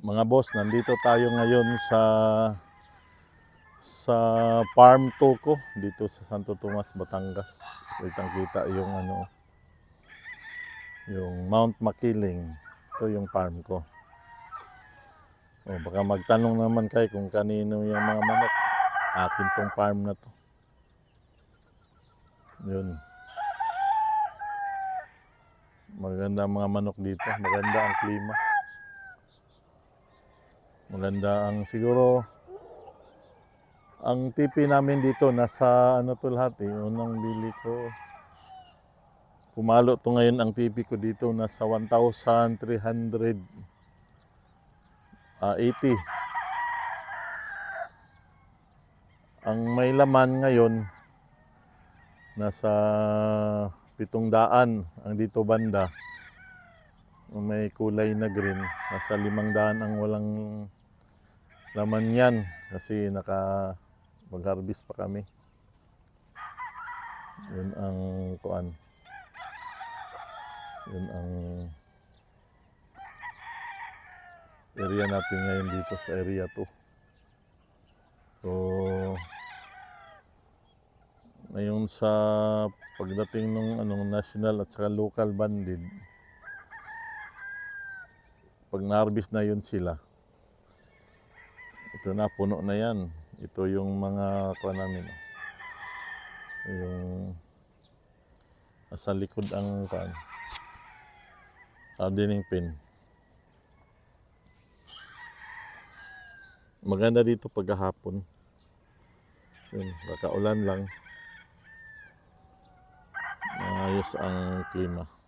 Mga boss, nandito tayo ngayon sa sa farm to ko dito sa Santo Tomas, Batangas. Kitang kita yung ano yung Mount Makiling. Ito yung farm ko. O baka magtanong naman kayo kung kanino yung mga manok. Akin tong farm na to. Yun. Maganda mga manok dito. Maganda ang klima. Maganda ang siguro ang tipi namin dito nasa ano to lahat eh. Unang bili ko. Pumalo to ngayon ang tipi ko dito nasa 1,300 ah, 80. Ang may laman ngayon nasa 700 ang dito banda. May kulay na green. Nasa 500 ang walang laman yan kasi naka mag-harvest pa kami. Yun ang kuan. Yun ang area natin ngayon dito sa area 2. So, ngayon sa pagdating ng anong national at saka local banded, pag na-harvest na yun sila, ito na, puno na yan. Ito yung mga kuha namin. oh. Yung nasa likod ang kuan. Hardening pin. Maganda dito pagkahapon. Yun, kakaulan lang. Ayos ang klima.